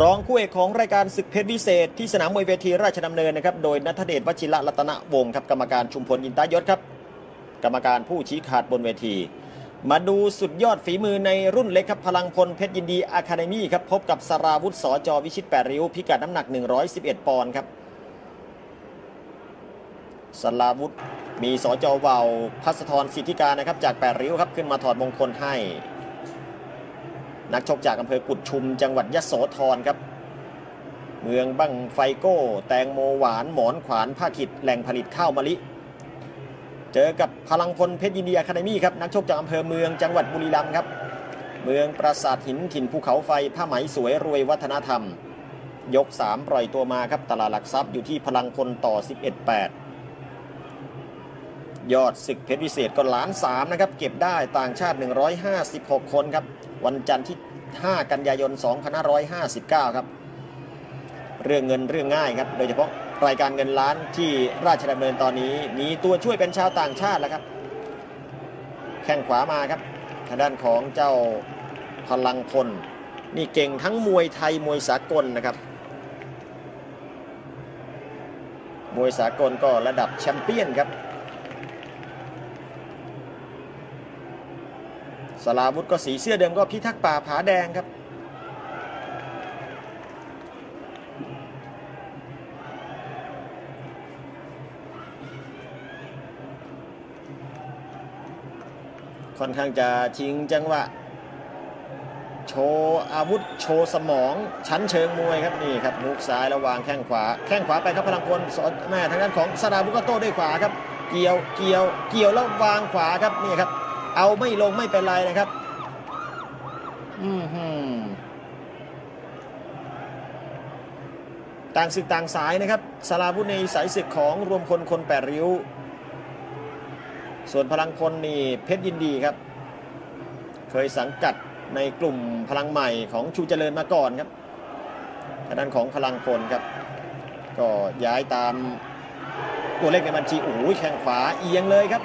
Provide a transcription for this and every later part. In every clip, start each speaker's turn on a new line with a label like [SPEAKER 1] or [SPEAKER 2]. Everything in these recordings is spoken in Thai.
[SPEAKER 1] รองคู่เอกของรายการศึกเพชรวิเศษ ที่สนามมวยเวทีราชดำเนินนะครับโดยนัทเดชวชิระรัตนวงศ์ครับกรรมการชุมพลอินตายศครับ กรรมการผู้ชี้ขาดบนเวที มาดูสุดยอดฝีมือในรุ่นเล็กครับพลังพลเพชรยินดีอะคาเดมี่ครับพบกับสราวุธสจอวิชิตแปดริ้วพิกัดน้ำหนัก 111 ปอนด์ครับสราวุธมีสจอเวาพัสธรสิทธิการนะครับจากแปดริ้วครับขึ้นมาถอดมงคลให้ นักชกจากอำเภอกุดชุมจังหวัดยะโสธรครับ เมืองบั้งไฟโก้ แตงโมหวาน หมอนขวานผ้าขิดแหล่งผลิตข้าวมะลิ เจอกับพลังพลเพชรยินดีอะคาเดมี่ครับ นักชกจากอำเภอเมืองจังหวัดบุรีรัมย์ครับ เมืองปราสาทหินถิ่นภูเขาไฟผ้าไหมสวยรวยวัฒนธรรม ยก 3 ปล่อยตัวมาครับตลาดหลักทรัพย์อยู่ที่พลังพลต่อ 11-8 ยอดศึกเพชรวิเศษก็ล้านสามนะครับ เก็บได้ต่างชาติ 156 คนครับ วันจันทร์ที่ 5 กันยายน 2559 ครับ เรื่องเงินเรื่องง่ายครับ โดยเฉพาะรายการเงินล้านที่ราชดำเนินตอนนี้ มีตัวช่วยเป็นชาวต่างชาติแล้วครับ แข้งขวามาครับ ทางด้านของเจ้าพลังพลนี่เก่งทั้งมวยไทยมวยสากลนะครับมวยสากลก็ระดับแชมเปี้ยนครับ สลาวุธก็สีเสื้อเดิมก็พิทักษ์ป่าผาแดงครับ ค่อนข้างจะชิงจังหวะโชว์อาวุธโชว์สมองชั้นเชิงมวยครับนี่ครับมุกซ้ายแล้ววางแข้งขวา แข้งขวาไปครับพลังพลสอนแม่ทางด้านของสราวุธก็โต้ด้วยขวาครับ เกี่ยวเกี่ยวเกี่ยวแล้ววางขวาครับนี่ครับ เอาไม่ลงไม่เป็นไรนะครับ อืมฮึต่างศึกต่างสายนะครับสราวุธในสายศึกของรวมคนคนแปดริ้ว ส่วนพลังพลนี่เพชรยินดีครับ เคยสังกัดในกลุ่มพลังใหม่ของชูเจริญมาก่อนครับทางด้านของพลังพลครับ ก็ย้ายตามตัวเลขในบัญชีโอ้ยแข้งขวาเอียงเลยครับ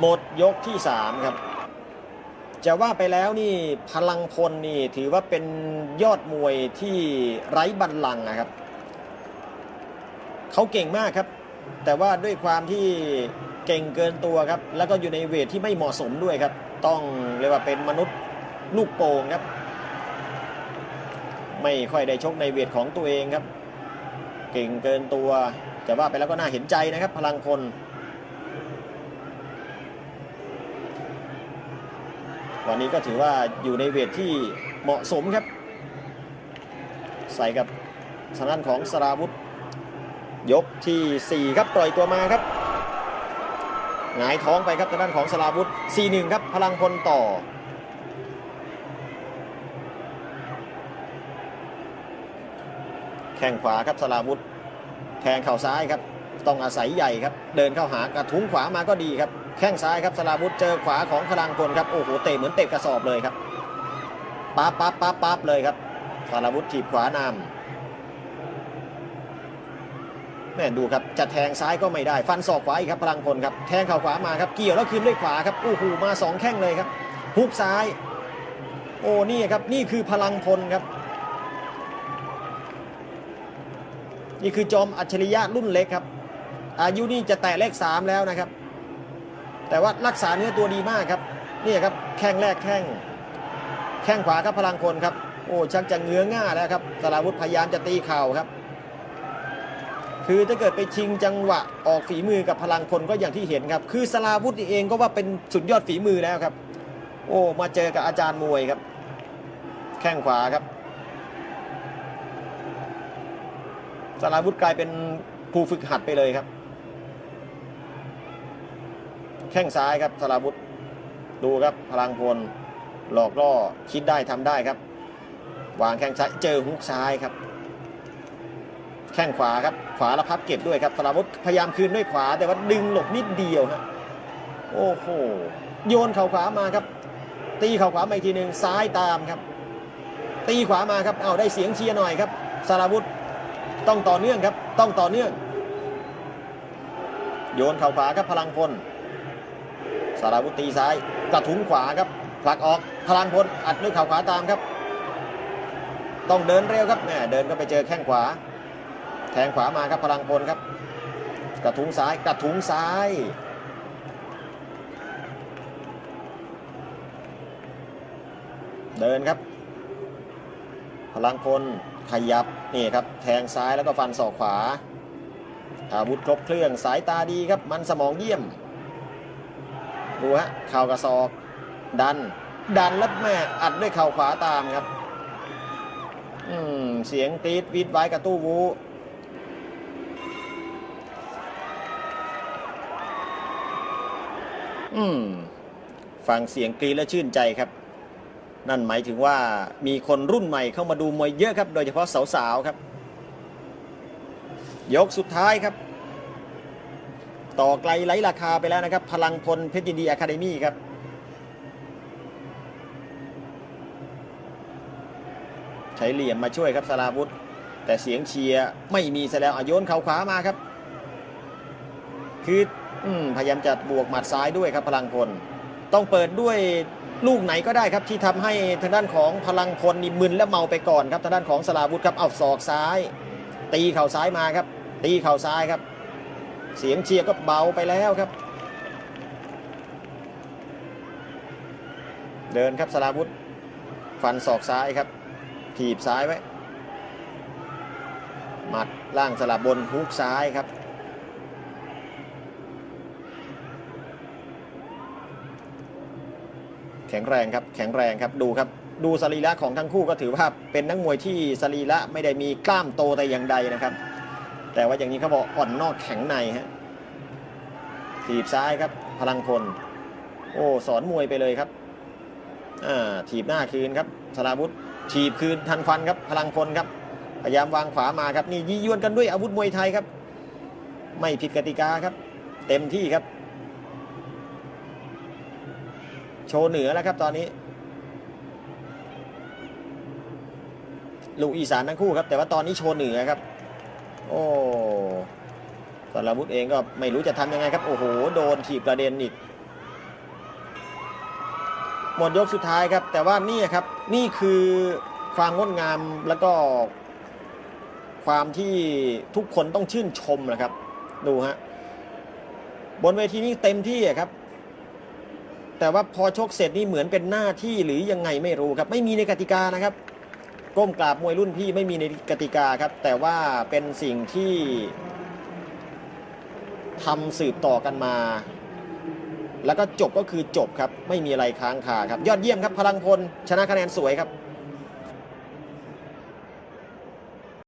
[SPEAKER 1] หมดยกที่ 3 ครับ จะว่าไปแล้วนี่พลังพลนี่ถือว่าเป็นยอดมวยที่ไร้บัลลังก์นะครับ เขาเก่งมากครับ แต่ว่าด้วยความที่เก่งเกินตัวครับ แล้วก็อยู่ในเวทที่ไม่เหมาะสมด้วยครับ ต้องเรียกว่าเป็นมนุษย์ลูกโป่งครับ ไม่ค่อยได้ชกในเวทของตัวเองครับ เก่งเกินตัว จะว่าไปแล้วก็น่าเห็นใจนะครับ พลังพล วันนี้ก็ถือว่าอยู่ในเวทที่เหมาะสมครับ ใส่กับทางด้านของสราวุธ ยกที่ 4 ครับปล่อยตัวมาครับหงายท้องไปครับทางด้านของสราวุธ 4-1 ครับพลังพลต่อแข้งขวาครับสราวุธแทงเข่าซ้ายครับ ต้องอาศัยใหญ่ครับ เดินเข้าหากระทุ้งขวามาก็ดีครับ แข้งซ้ายครับสลาวุธเจอขวาของพลังพลครับโอ้โหเตะเหมือนเตะกระสอบเลยครับปั๊บปั๊บปั๊บปั๊บเลยครับสลาวุธถีบขวานำแม่ดูครับจะแทงซ้ายก็ไม่ได้ฟันศอกขวาอีกครับพลังพลครับแทงเข่าขวามาครับเกี่ยวแล้วคืนด้วยขวาครับโอ้โหมาสองแข้งเลยครับฮุกซ้าย โอ้นี่ครับนี่คือพลังพลครับนี่คือจอมอัจฉริยะรุ่นเล็กครับ อายุนี่จะแตะเลขสามแล้วนะครับ แต่ว่ารักษาเนื้อตัวดีมากครับนี่ครับแข้งแรกแข้งแข้งขวาครับพลังพลครับโอ้ชักจะเงื้อง่าแล้วครับสราวุธพยายามจะตีเข่าครับ คือถ้าเกิดไปชิงจังหวะออกฝีมือกับพลังพลก็อย่างที่เห็นครับ คือสลาวุธเองก็ว่าเป็นสุดยอดฝีมือแล้วครับ โอ้มาเจอกับอาจารย์มวยครับ แข้งขวาครับสลาวุธกลายเป็นผู้ฝึกหัดไปเลยครับ แข้งซ้ายครับสลาวุธดูครับพลังพลหลอกล่อคิดได้ทำได้ครับ วางแข้งซ้ายเจอฮุกซ้ายครับ แข้งขวาครับขวาล้วพับเก็บด้วยครับสลาวุธพยายามคืนด้วยขวาแต่ว่าดึงหลบนิดเดียวฮะโอ้โหโยนเข่าขวามาครับ ตีเข่าขวามาอีกทีหนึ่งซ้ายตามครับ ตีขวามาครับเอาได้เสียงเชียร์หน่อยครับสลาวุธต้องต่อเนื่องครับ ต้องต่อเนื่อง โยนเข่าขวาครับพลังพล สาราวุธตีซ้ายกระทุ้งขวาครับผลักออกพลังพลอัดด้วยข่าขวาตามครับ ต้องเดินเร็วครับแหมเดินก็ไปเจอแข้งขวา แทงขวามาครับพลังพลครับ กระทุ้งซ้ายกระทุ้งซ้ายเดินครับ พลังพลขยับนี่ครับ แทงซ้ายแล้วก็ฟันศอกขวา อาวุธครบเครื่องสายตาดีครับ มันสมองเยี่ยม ดูฮะเข่ากระซอกดัน ดันแล้วแม่อัดด้วยเข่าขวาตามครับ อืมเสียงตีดวิดไว้กระตู้วูอืมฟังเสียงกรีและชื่นใจครับ นั่นหมายถึงว่ามีคนรุ่นใหม่เข้ามาดูมวยเยอะครับ โดยเฉพาะสาวๆครับ ยกสุดท้ายครับ ต่อไกลไร้ราคาไปแล้วนะครับ พลังพลเพชรยินดีอะคาเดมี่ครับใช้เหลี่ยมมาช่วยครับสาราวุธ แต่เสียงเชียร์ไม่มีซะแล้วอโยนเข่าขวามาครับ คืออพยายามจะบวกหมัดซ้ายด้วยครับพลังพล ต้องเปิดด้วยลูกไหนก็ได้ครับที่ทำให้ทางด้านของพลังพลนี่มึนและเมาไปก่อนครับทางด้านของสลาวุธครับเอาศอกซ้าย ตีเข่าซ้ายมาครับ ตีเข่าซ้ายครับ เสียงเชียร์ก็เบาไปแล้วครับ เดินครับสลาวุธฟันศอกซ้ายครับถีบซ้ายไว้หมัดล่างสลับบนฮุกซ้ายครับแข็งแรงครับแข็งแรงครับดูครับดูสรีระของทั้งคู่ก็ถือว่าเป็นนักมวยที่สรีระไม่ได้มีกล้ามโตแต่อย่างใดนะครับ แต่ว่าอย่างนี้เขาบอกอ่อนนอกแข็งในฮะถีบซ้ายครับ พลังพล โอ้สอนมวยไปเลยครับอ่าถีบหน้าคืนครับสราวุธถีบคืนทันควันครับ พลังพลครับ พยายามวางขวามาครับนี่ยียวนกันด้วยอาวุธมวยไทยครับ ไม่ผิดกติกาครับ เต็มที่ครับ โชว์เหนือแล้วครับตอนนี้ลูกอีสานทั้งคู่ครับ แต่ว่าตอนนี้โชว์เหนือครับ โอ้สารวุธเองก็ไม่รู้จะทำยังไงครับ โอ้โห โดนถีบกระเด็นอีก หมดยกสุดท้ายครับ แต่ว่านี่ครับ นี่คือความงดงามแล้วก็ ความที่ทุกคนต้องชื่นชมนะครับ ดูฮะ บนเวทีนี้เต็มที่ครับ แต่ว่าพอชกเสร็จนี่เหมือนเป็นหน้าที่หรือยังไงไม่รู้ครับ ไม่มีในกติกานะครับ ก้มกราบมวยรุ่นพี่ไม่มีในกติกาครับ แต่ว่าเป็นสิ่งที่ทำสืบต่อกันมา แล้วก็จบก็คือจบครับ ไม่มีอะไรค้างคาครับ ยอดเยี่ยมครับพลังพลชนะคะแนนสวยครับ